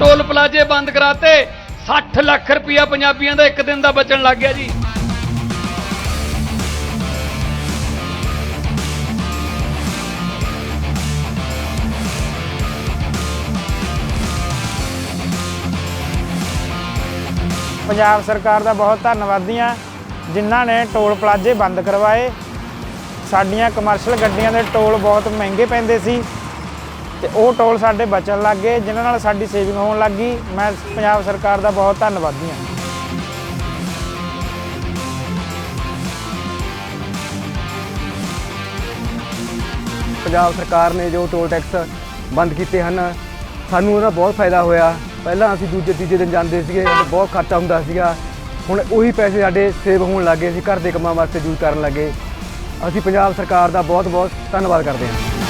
Toll ਪਲਾਜ਼ੇ ਬੰਦ ਕਰਾਤੇ। 60 ਲੱਖ ਰੁਪਇਆ ਪੰਜਾਬੀਆਂ ਦਾ ਇੱਕ ਦਿਨ ਦਾ ਬਚਣ ਲੱਗ ਗਿਆ ਜੀ। ਪੰਜਾਬ ਸਰਕਾਰ ਦਾ ਬਹੁਤ ਧੰਨਵਾਦੀ ਹਾਂ। ਜਿਨ੍ਹਾਂ ਨੇ ਟੋਲ ਪਲਾਜ਼ੇ ਬੰਦ ਕਰਵਾਏ। ਸਾਡੀਆਂ ਕਮਰਸ਼ੀਅਲ ਗੱਡੀਆਂ ਦੇ ਟੋਲ ਬਹੁਤ ਮਹਿੰਗੇ ਪੈਂਦੇ ਸੀ। ਤੇ ਉਹ ਟੋਲ ਸਾਡੇ ਬਚਣ ਲੱਗ ਗਏ, ਜਿਨ੍ਹਾਂ ਨਾਲ ਸਾਡੀ ਸੇਵਿੰਗ ਹੋਣ ਲੱਗ ਗਈ। ਮੈਂ ਪੰਜਾਬ ਸਰਕਾਰ ਦਾ ਬਹੁਤ ਧੰਨਵਾਦੀ ਹਾਂ। ਪੰਜਾਬ ਸਰਕਾਰ ਨੇ ਜੋ ਟੋਲ ਟੈਕਸ ਬੰਦ ਕੀਤੇ ਹਨ, ਸਾਨੂੰ ਉਹਦਾ ਬਹੁਤ ਫਾਇਦਾ ਹੋਇਆ। ਪਹਿਲਾਂ ਅਸੀਂ ਦੂਜੇ ਤੀਜੇ ਦਿਨ ਜਾਂਦੇ ਸੀਗੇ ਬਹੁਤ ਖਰਚਾ ਹੁੰਦਾ ਸੀਗਾ। ਹੁਣ ਉਹੀ ਪੈਸੇ ਸਾਡੇ ਸੇਵ ਹੋਣ ਲੱਗੇ ਅਸੀਂ ਘਰ ਦੇ ਕੰਮਾਂ ਵਾਸਤੇ ਯੂਜ਼ ਕਰਨ ਲੱਗੇ। ਅਸੀਂ ਪੰਜਾਬ ਸਰਕਾਰ ਦਾ ਬਹੁਤ ਬਹੁਤ ਧੰਨਵਾਦ ਕਰਦੇ ਹਾਂ।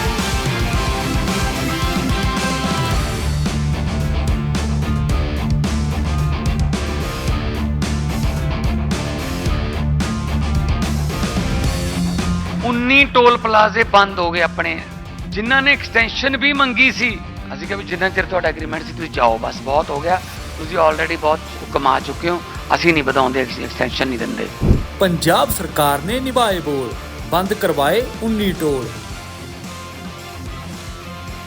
ਉਨੀ ਟੋਲ ਪਲਾਜ਼ੇ ਬੰਦ ਹੋ ਗਏ ਆਪਣੇ। ਜਿਨ੍ਹਾਂ ਨੇ ਐਕਸਟੈਂਸ਼ਨ ਵੀ ਮੰਗੀ ਸੀ। ਅਸੀਂ ਕਿਹਾ ਵੀ ਜਿੰਨਾ ਚਿਰ ਤੁਹਾਡਾ ਐਗਰੀਮੈਂਟ ਸੀ, ਤੁਸੀਂ ਜਾਓ, ਬਸ ਬਹੁਤ ਹੋ ਗਿਆ। ਤੁਸੀਂ ਆਲਰੇਡੀ ਬਹੁਤ ਕਮਾ ਚੁੱਕੇ ਹੋ। ਅਸੀਂ ਨਹੀਂ ਵਧਾਉਂਦੇ ਐਕਸਟੈਂਸ਼ਨ ਨਹੀਂ ਦਿੰਦੇ। ਪੰਜਾਬ ਸਰਕਾਰ ਨੇ ਨਿਭਾਏ ਬੋਲ। ਬੰਦ ਕਰਵਾਏ 19 ਟੋਲ।